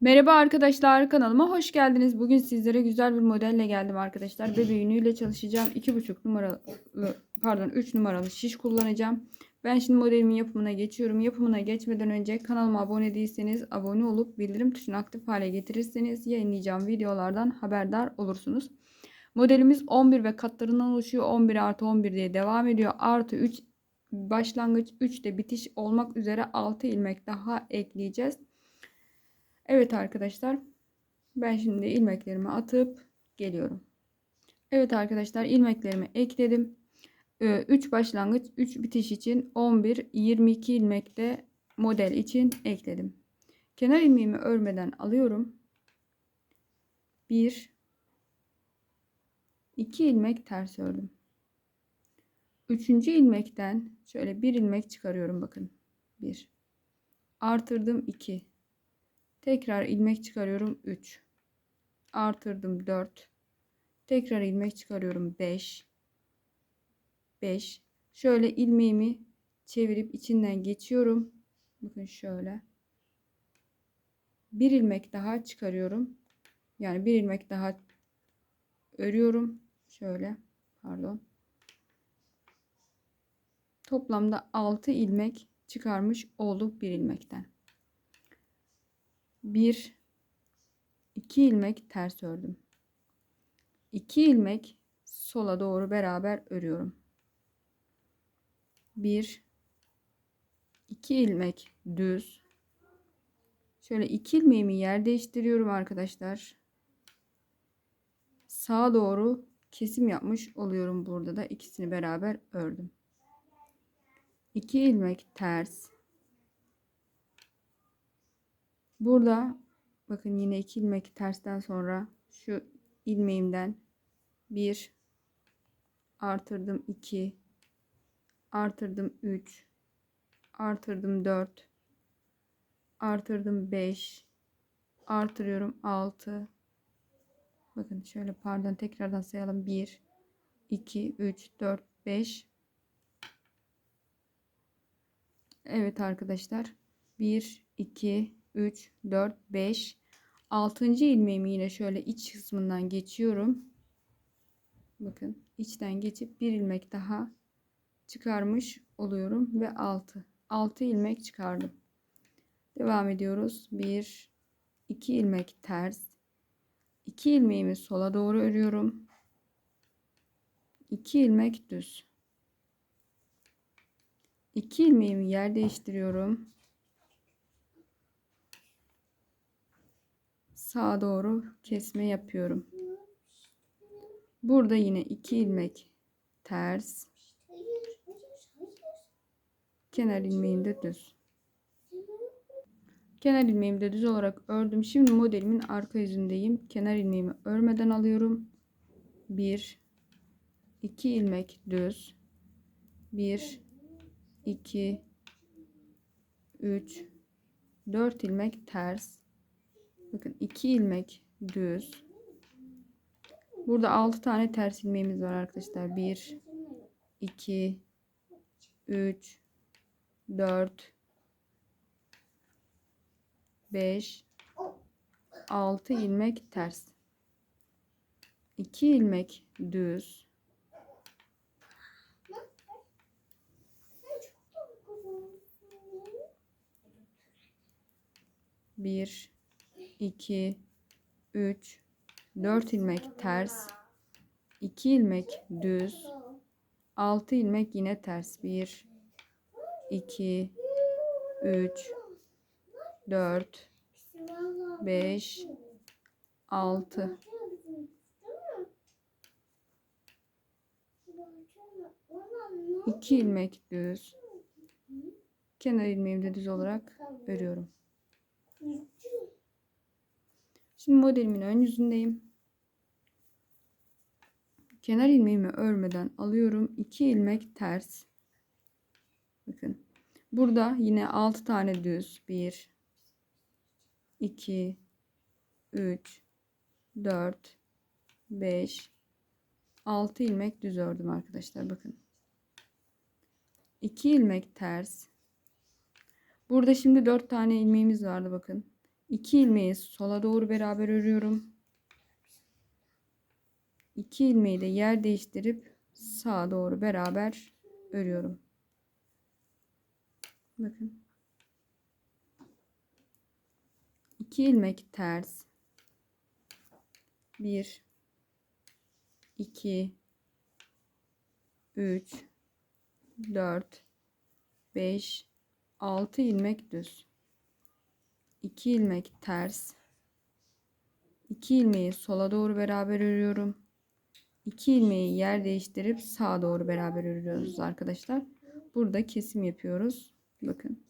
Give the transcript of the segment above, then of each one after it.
Merhaba arkadaşlar kanalıma hoş geldiniz. Bugün sizlere güzel bir modelle geldim arkadaşlar. Bebe yünüyle çalışacağım. 2,5 numaralı pardon 3 numaralı şiş kullanacağım. Ben şimdi modelimin yapımına geçiyorum. Yapımına geçmeden önce kanalıma abone değilseniz abone olup bildirim tuşunu aktif hale getirirseniz yayınlayacağım videolardan haberdar olursunuz. Modelimiz 11 ve katlarından oluşuyor. 11 artı 11 diye devam ediyor. Artı 3 başlangıç 3 de bitiş olmak üzere 6 ilmek daha ekleyeceğiz. Evet arkadaşlar. Ben şimdi ilmeklerimi atıp geliyorum. Evet arkadaşlar ilmeklerimi ekledim. 3 başlangıç 3 bitiş için 11 22 ilmek de model için ekledim. Kenar ilmeğimi örmeden alıyorum. 1 2 ilmek ters ördüm. 3. ilmekten şöyle bir ilmek çıkarıyorum bakın. 1 artırdım 2 Tekrar ilmek çıkarıyorum 3. Artırdım 4. Tekrar ilmek çıkarıyorum 5. 5. Şöyle ilmeğimi çevirip içinden geçiyorum. Bakın şöyle. Bir ilmek daha çıkarıyorum. Yani bir ilmek daha örüyorum. Şöyle. Pardon. Toplamda 6 ilmek çıkarmış olduk bir ilmekten. 1 2 ilmek ters ördüm. 2 ilmek sola doğru beraber örüyorum. 1 2 ilmek düz. Şöyle 2 ilmeğimi yer değiştiriyorum arkadaşlar. Sağa doğru kesim yapmış oluyorum burada da ikisini beraber ördüm. 2 ilmek ters Burada bakın yine iki ilmek tersten sonra şu ilmeğimden bir artırdım 2 artırdım 3 artırdım 4 artırdım 5 artırıyorum 6 bakın şöyle pardon tekrardan sayalım. 1 2 3 4 5 Evet arkadaşlar. 1 2 3, 4, 5. 6. ilmeğimi yine şöyle iç kısmından geçiyorum. Bakın içten geçip bir ilmek daha çıkarmış oluyorum ve 6. 6 ilmek çıkardım. Devam ediyoruz. 1 2 ilmek ters. 2 ilmeğimi sola doğru örüyorum. 2 ilmek düz. 2 ilmeğimi yer değiştiriyorum. Sağa doğru kesme yapıyorum. Burada yine iki ilmek ters. Kenar ilmeğimde düz. Kenar ilmeğimi de düz olarak ördüm. Şimdi modelimin arka yüzündeyim. Kenar ilmeğimi örmeden alıyorum. 1 2 ilmek düz. 1 2 3 4 ilmek ters Bakın 2 ilmek düz. Burada 6 tane ters ilmeğimiz var arkadaşlar. 1 2 3 4 5 6 ilmek ters. 2 ilmek düz. Bir 2 3 4 ilmek ters 2 ilmek düz 6 ilmek yine ters. 1 2 3 4 5 6 2 ilmek düz. Kenar ilmeğimi de düz olarak örüyorum. Şimdi modelimin ön yüzündeyim. Kenar ilmeğimi örmeden alıyorum. 2 ilmek ters. Bakın. Burada yine 6 tane düz. 1 2 3 4 5 6 ilmek düz ördüm arkadaşlar. Bakın. 2 ilmek ters. Burada şimdi 4 tane ilmeğimiz vardı bakın. 2 ilmeği sola doğru beraber örüyorum. 2 ilmeği de yer değiştirip sağa doğru beraber örüyorum. Bakın. 2 ilmek ters. 1 2 3 4 5 6 ilmek düz. 2 ilmek ters. 2 ilmeği sola doğru beraber örüyorum. 2 ilmeği yer değiştirip sağa doğru beraber örüyoruz arkadaşlar. Burada kesim yapıyoruz. Bakın.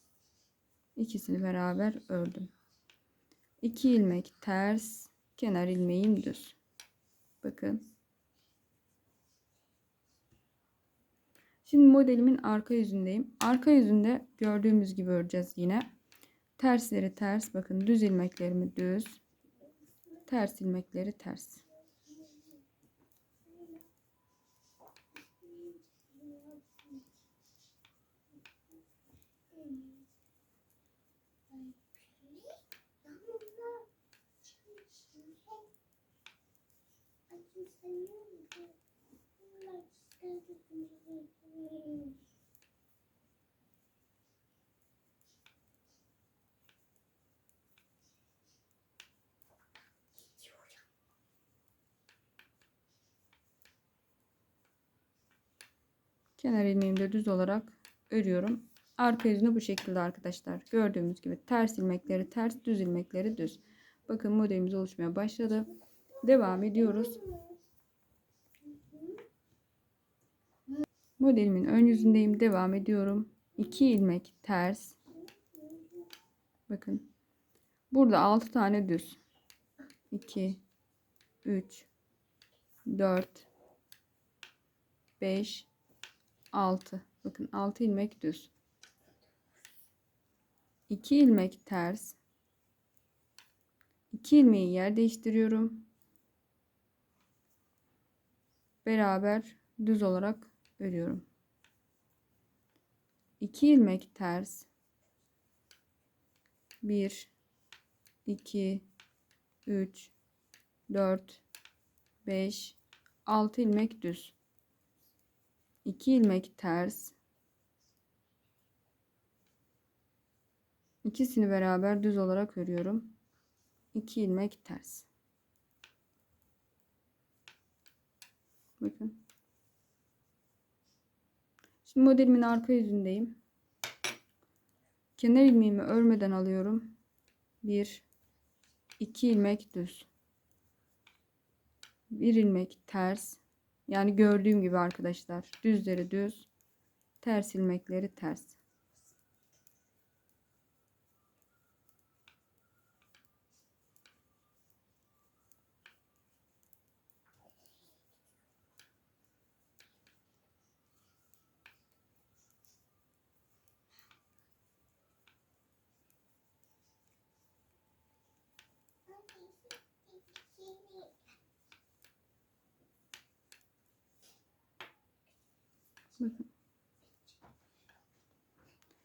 İkisini beraber ördüm. 2 ilmek ters, kenar ilmeğim düz. Bakın. Şimdi modelimin arka yüzündeyim. Arka yüzünde gördüğümüz gibi öreceğiz yine. Tersleri ters. Bakın düz ilmeklerimi düz. Ters ilmekleri ters. Kenar ilmeğimi de düz olarak örüyorum. Arka yüzünü bu şekilde arkadaşlar. Gördüğümüz gibi ters ilmekleri ters, düz ilmekleri düz. Bakın modelimiz oluşmaya başladı. Devam ediyoruz. Modelimin ön yüzündeyim. Devam ediyorum. 2 ilmek ters. Bakın. Burada 6 tane düz. 2 3 4 5 6 bakın 6 ilmek düz. 2 ilmek ters. 2 ilmeği yer değiştiriyorum. Beraber düz olarak örüyorum 2 ilmek ters. 1 2 3 4 5 6 ilmek düz 2 ilmek ters. İkisini beraber düz olarak örüyorum. 2 ilmek ters. Bakın. Şimdi modelimin arka yüzündeyim. Kenar ilmeğimi örmeden alıyorum. 1 2 ilmek düz. 1 ilmek ters yani gördüğüm gibi arkadaşlar düzleri düz ters ilmekleri ters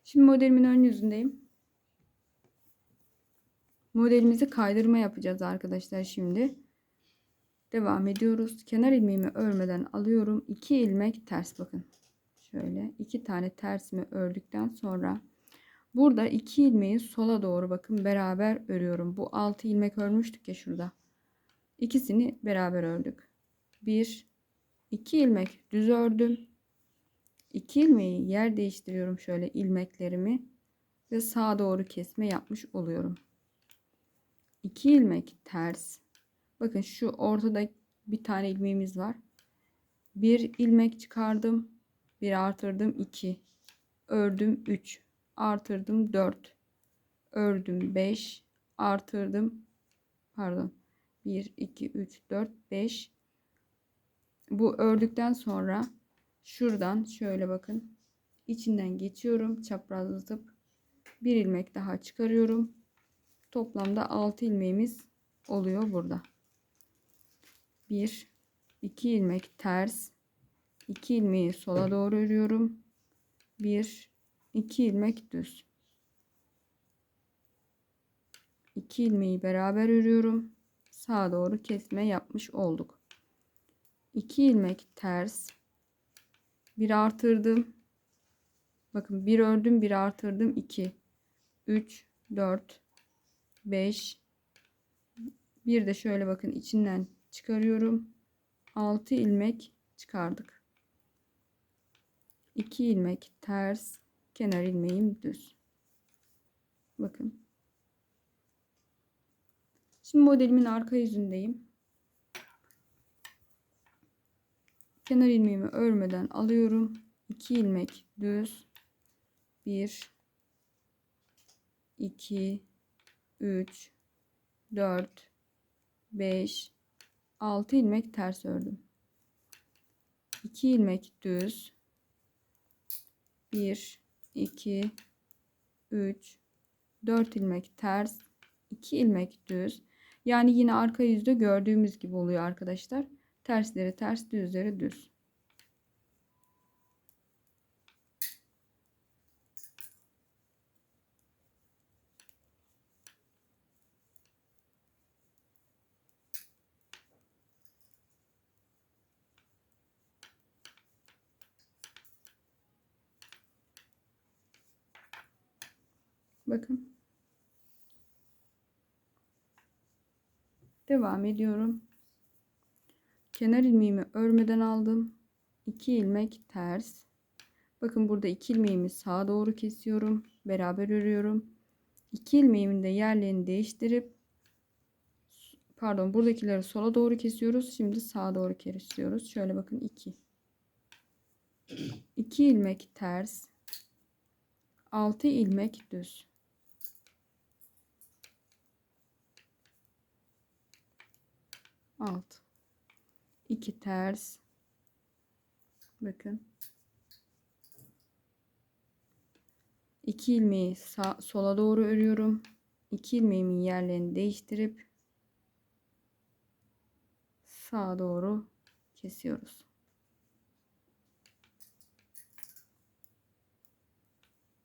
Şimdi modelimin ön yüzündeyim. Modelimizi kaydırma yapacağız arkadaşlar şimdi. Devam ediyoruz. Kenar ilmeğimi örmeden alıyorum. 2 ilmek ters bakın. Şöyle iki tane tersimi ördükten sonra burada 2 ilmeği sola doğru bakın beraber örüyorum. Bu 6 ilmek örmüştük ya şurada. İkisini beraber ördük. 1 2 ilmek düz ördüm. 2 ilmeği yer değiştiriyorum şöyle ilmeklerimi ve sağa doğru kesme yapmış oluyorum. 2 ilmek ters. Bakın şu ortada bir tane ilmeğimiz var. Bir ilmek çıkardım. Bir artırdım 2. Ördüm 3. Artırdım 4. Ördüm 5. Artırdım. Pardon. 1, 2, 3, 4, 5. Bu ördükten sonra şuradan şöyle bakın. İçinden geçiyorum. Çaprazlatıp bir ilmek daha çıkarıyorum. Toplamda 6 ilmeğimiz oluyor burada. 1 2 ilmek ters. 2 ilmeği sola doğru örüyorum. 1 2 ilmek düz. 2 ilmeği beraber örüyorum. Sağa doğru kesme yapmış olduk. 2 ilmek ters. Bir artırdım. Bakın bir ördüm, bir artırdım. 2 3 4 5 bir de şöyle bakın içinden çıkarıyorum. 6 ilmek çıkardık. 2 ilmek ters, kenar ilmeğim düz. Bakın. Şimdi modelimin arka yüzündeyim. Kenar ilmeğimi örmeden alıyorum. 2 ilmek düz. 1 2 3 4 5 6 ilmek ters ördüm. 2 ilmek düz. 1 2 3 4 ilmek ters, 2 ilmek düz. Yani yine arka yüzde gördüğümüz gibi oluyor arkadaşlar. Tersleri ters, düzleri düz. Bakın. Devam ediyorum. Kenar ilmeğimi örmeden aldım. 2 ilmek ters. Bakın burada 2 ilmeğimi sağa doğru kesiyorum. Beraber örüyorum. 2 ilmeğimin de yerlerini değiştirip pardon buradakileri sola doğru kesiyoruz. Şimdi sağa doğru kesiyoruz. Şöyle bakın 2. 2 ilmek ters. 6 ilmek düz. alt 2 ters. Bakın. 2 ilmeği sağ, sola doğru örüyorum. 2 ilmeğimin yerlerini değiştirip sağa doğru kesiyoruz.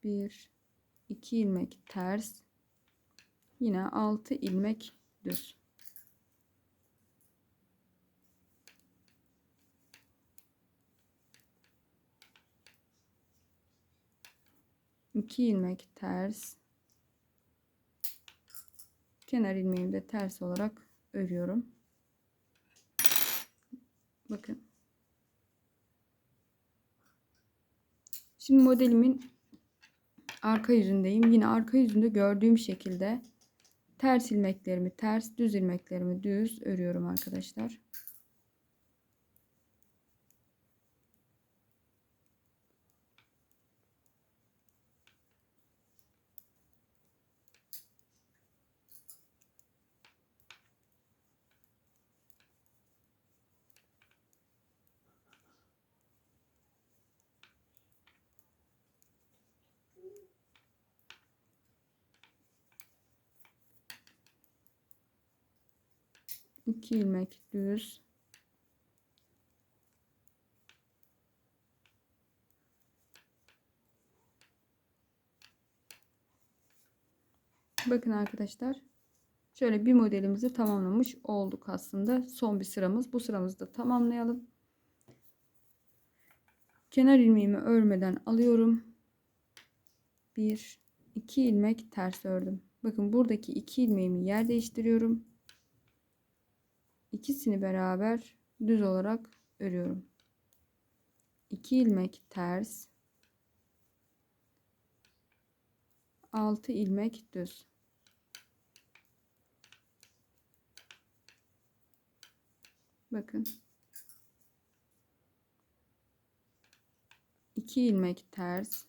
Bir iki ilmek ters. Yine 6 ilmek düz 2 ilmek ters. Kenar ilmeğimi de ters olarak örüyorum. Bakın. Şimdi modelimin arka yüzündeyim. Yine arka yüzünde gördüğüm şekilde ters ilmeklerimi ters düz ilmeklerimi düz örüyorum arkadaşlar 2 ilmek düz Bakın arkadaşlar. Şöyle bir modelimizi tamamlamış olduk aslında. Son bir sıramız. Bu sıramızı da tamamlayalım. Kenar ilmeğimi örmeden alıyorum. 1 2 ilmek ters ördüm. Bakın buradaki 2 ilmeğimi yer değiştiriyorum ikisini beraber düz olarak örüyorum. 2 ilmek ters. 6 ilmek düz. Bakın. 2 ilmek ters.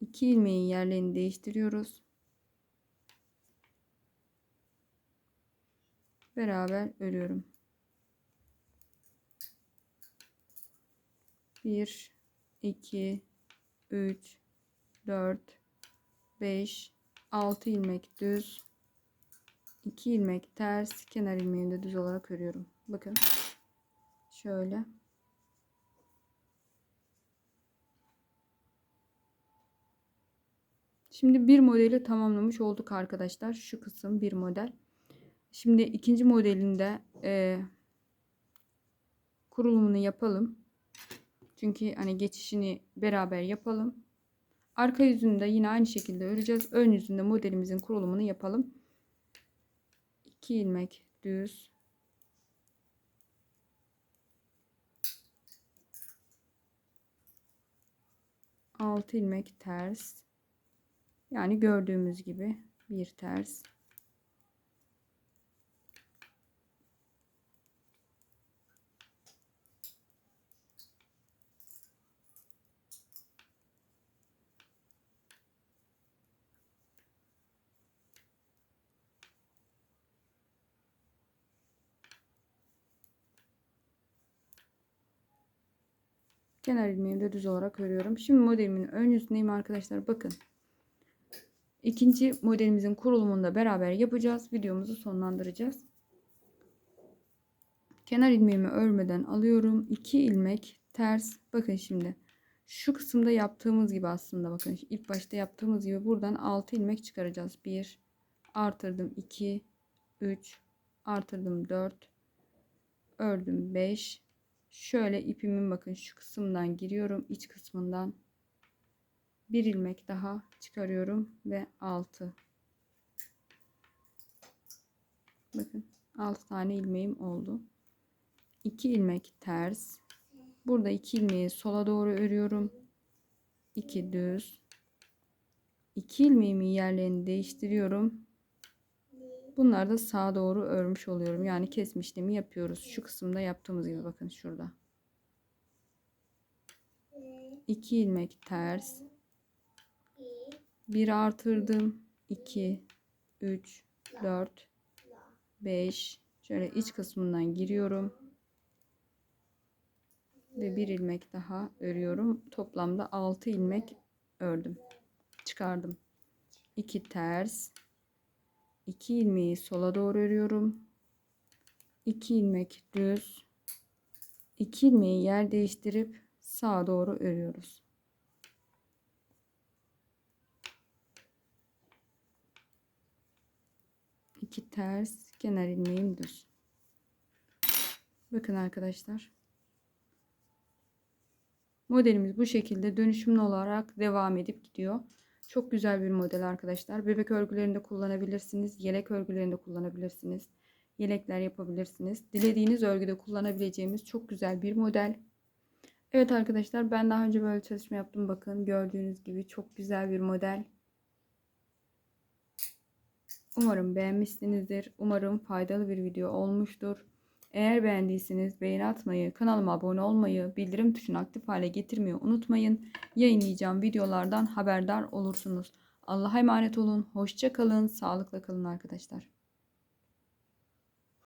2 ilmeğin yerlerini değiştiriyoruz beraber örüyorum. 1 2 3 4 5 6 ilmek düz 2 ilmek ters kenar ilmeğini de düz olarak örüyorum. Bakın şöyle Şimdi bir modeli tamamlamış olduk arkadaşlar. Şu kısım bir model. Şimdi ikinci modelinde e, kurulumunu yapalım. Çünkü hani geçişini beraber yapalım. Arka yüzünü de yine aynı şekilde öreceğiz. Ön yüzünde modelimizin kurulumunu yapalım. 2 ilmek düz. Altı ilmek ters. Yani gördüğümüz gibi bir ters. Kenar ilmeğimi düz olarak örüyorum. Şimdi modelimin ön yüzündeyim arkadaşlar. Bakın. İkinci modelimizin kurulumunu da beraber yapacağız. Videomuzu sonlandıracağız. Kenar ilmeğimi örmeden alıyorum. 2 ilmek ters. Bakın şimdi. Şu kısımda yaptığımız gibi aslında bakın ilk başta yaptığımız gibi buradan 6 ilmek çıkaracağız. 1 artırdım 2 3 artırdım 4 ördüm 5 şöyle ipimin bakın şu kısımdan giriyorum iç kısmından bir ilmek daha çıkarıyorum ve 6 bakın 6 tane ilmeğim oldu. 2 ilmek ters. Burada 2 ilmeği sola doğru örüyorum. 2 düz. 2 ilmeğimi yerlerini değiştiriyorum Bunları da sağa doğru örmüş oluyorum. Yani kesme işlemi yapıyoruz. Şu kısımda yaptığımız gibi bakın şurada. 2 ilmek ters. 1 artırdım. 2 3 4 5 şöyle iç kısmından giriyorum. Ve bir ilmek daha örüyorum. Toplamda 6 ilmek ördüm. Çıkardım. 2 ters 2 ilmeği sola doğru örüyorum. 2 ilmek düz. 2 ilmeği yer değiştirip sağa doğru örüyoruz. İki ters kenar ilmeğim düz. Bakın arkadaşlar. Modelimiz bu şekilde dönüşümlü olarak devam edip gidiyor. Çok güzel bir model arkadaşlar. Bebek örgülerinde kullanabilirsiniz. Yelek örgülerinde kullanabilirsiniz. Yelekler yapabilirsiniz. Dilediğiniz örgüde kullanabileceğimiz çok güzel bir model. Evet arkadaşlar ben daha önce böyle çalışma yaptım. Bakın gördüğünüz gibi çok güzel bir model. Umarım beğenmişsinizdir. Umarım faydalı bir video olmuştur. Eğer beğendiyseniz beğeni atmayı, kanalıma abone olmayı, bildirim tuşunu aktif hale getirmeyi unutmayın. Yayınlayacağım videolardan haberdar olursunuz. Allah'a emanet olun. Hoşça kalın. Sağlıkla kalın arkadaşlar.